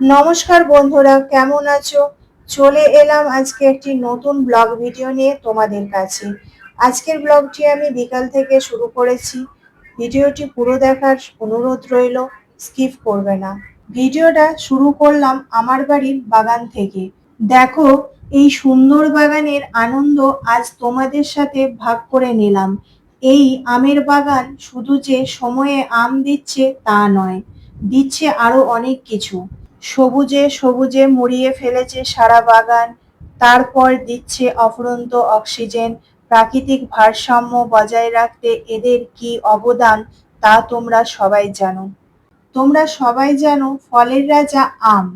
নমস্কার বন্ধুরা, কেমন আছো? চলে এলাম আজকে একটি নতুন ব্লগ ভিডিও নিয়ে তোমাদের কাছে। আজকের ব্লগটি আমি বিকাল থেকে শুরু করেছি। ভিডিওটি পুরো দেখার অনুরোধ রইল, স্কিপ করবে না। ভিডিওটা শুরু করলাম আমার বাড়ির বাগান থেকে। দেখো, এই সুন্দর বাগানের আনন্দ আজ তোমাদের সাথে ভাগ করে নিলাম। এই আমের বাগান শুধু যে সময়ে আম দিচ্ছে তা নয়, দিচ্ছে আরও অনেক কিছু। সবুজে সবুজে মুড়িয়ে ফেলেছে সারা বাগান, তারপর দিচ্ছে অফুরন্ত অক্সিজেন। প্রাকৃতিক ভারসাম্য বজায় রাখতে এদের কি অবদান তা তোমরা সবাই জানো। তোমরা সবাই জানো ফলের রাজা আম।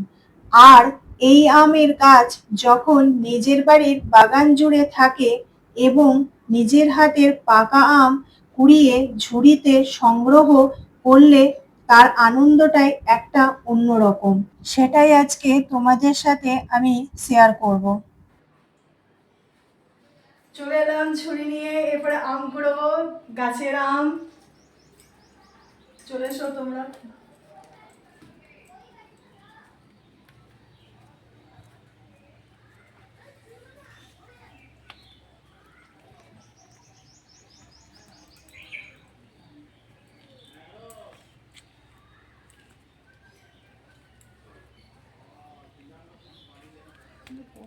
আর এই আমের গাছ যখন নিজের বাড়ির বাগান জুড়ে থাকে এবং নিজের হাতের পাকা আম কুড়িয়ে ঝুড়িতে সংগ্রহ করলে তার আনন্দটাই একটা অন্যরকম। সেটাই আজকে তোমাদের সাথে আমি শেয়ার করব। চলে এলাম ছুরি নিয়ে, এরপরে আম কুড়োবো, গাছের আম। চলে এসো তোমরা।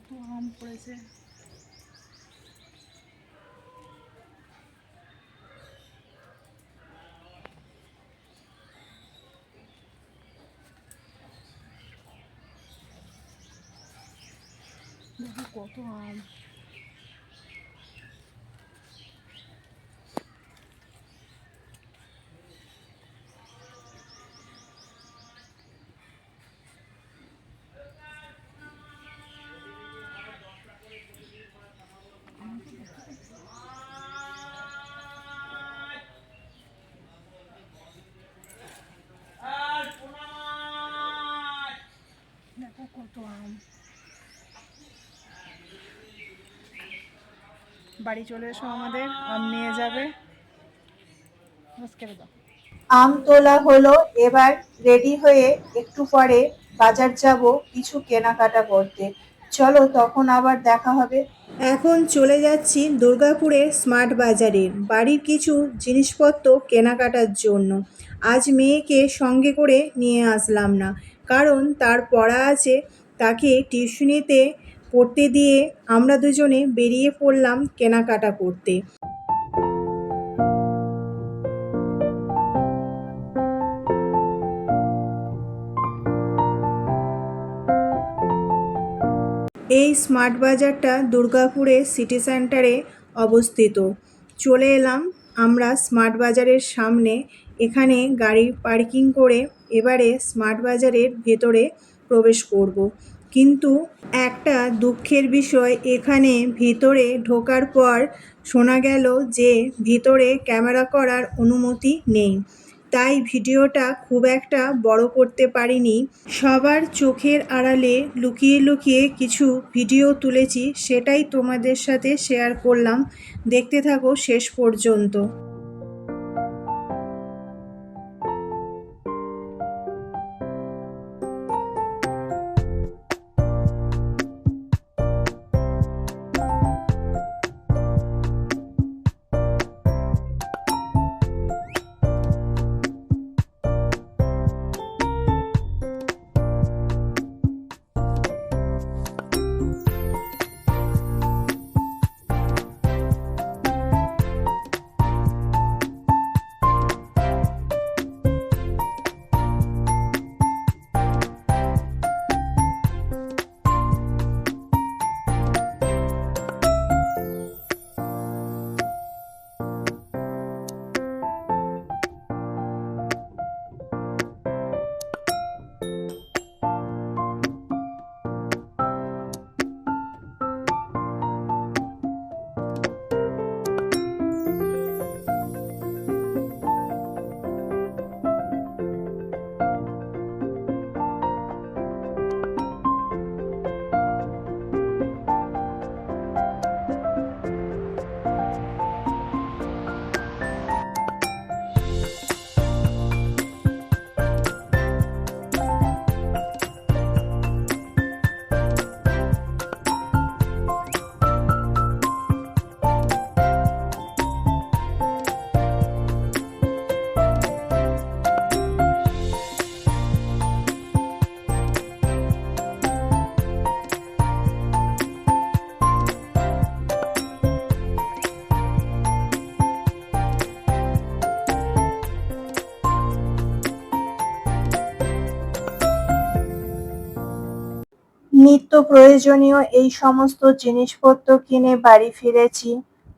কত আম পড়েছে দেখো কত আম কত আম বাড়ি চলে এসো আমাদের আম নিয়ে যাবে। দাও। আম তোলা হলো এবার রেডি হয়ে একটু পরে বাজার যাব কিছু কেনাকাটা করতে। চলো তখন আবার দেখা হবে। এখন চলে যাচ্ছি দুর্গাপুরের স্মার্ট বাজারে। বাড়ির কিছু জিনিসপত্র কেনাকাটার জন্য। আজ মেয়েকে সঙ্গে করে নিয়ে আসলাম না কারণ তার পড়া আছে তাকে টিউশনিতে পড়তে দিয়ে আমরা দুজনে বেরিয়ে পড়লাম কেনাকাটা করতে। এই স্মার্ট বাজারটা দুর্গাপুরের সিটি সেন্টারে অবস্থিত। চলে এলাম আমরা স্মার্ট বাজারের সামনে। এখানে গাড়ি পার্কিং করে এবারে স্মার্ট বাজারের ভেতরে প্রবেশ করব। কিন্তু একটা দুঃখের বিষয়, এখানে ভিতরে ঢোকার পর শোনা গেল যে ভিতরে ক্যামেরা করার অনুমতি নেই। তাই ভিডিওটা খুব একটা বড় করতে পারিনি। সবার চোখের আড়ালে লুকিয়ে লুকিয়ে কিছু ভিডিও তুলেছি, সেটাই তোমাদের সাথে শেয়ার করলাম। দেখতে থাকো শেষ পর্যন্ত। নিত্য প্রয়োজনীয় এই সমস্ত জিনিসপত্র কিনে বাড়ি ফিরেছি।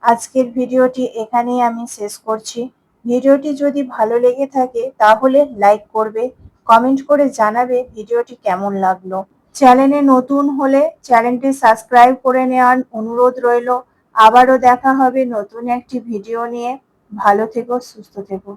আজকের ভিডিওটি এখানেই আমি শেষ করছি। ভিডিওটি যদি ভালো লেগে থাকে, তাহলে লাইক করবে কমেন্ট করে জানাবে ভিডিওটি কেমন লাগল। চ্যানেলে নতুন হলে চ্যানেলটি সাবস্ক্রাইব করে নেওয়ার অনুরোধ রইল। আবারও দেখা হবে নতুন একটি ভিডিও নিয়ে। ভালো থেকো, সুস্থ থেকো।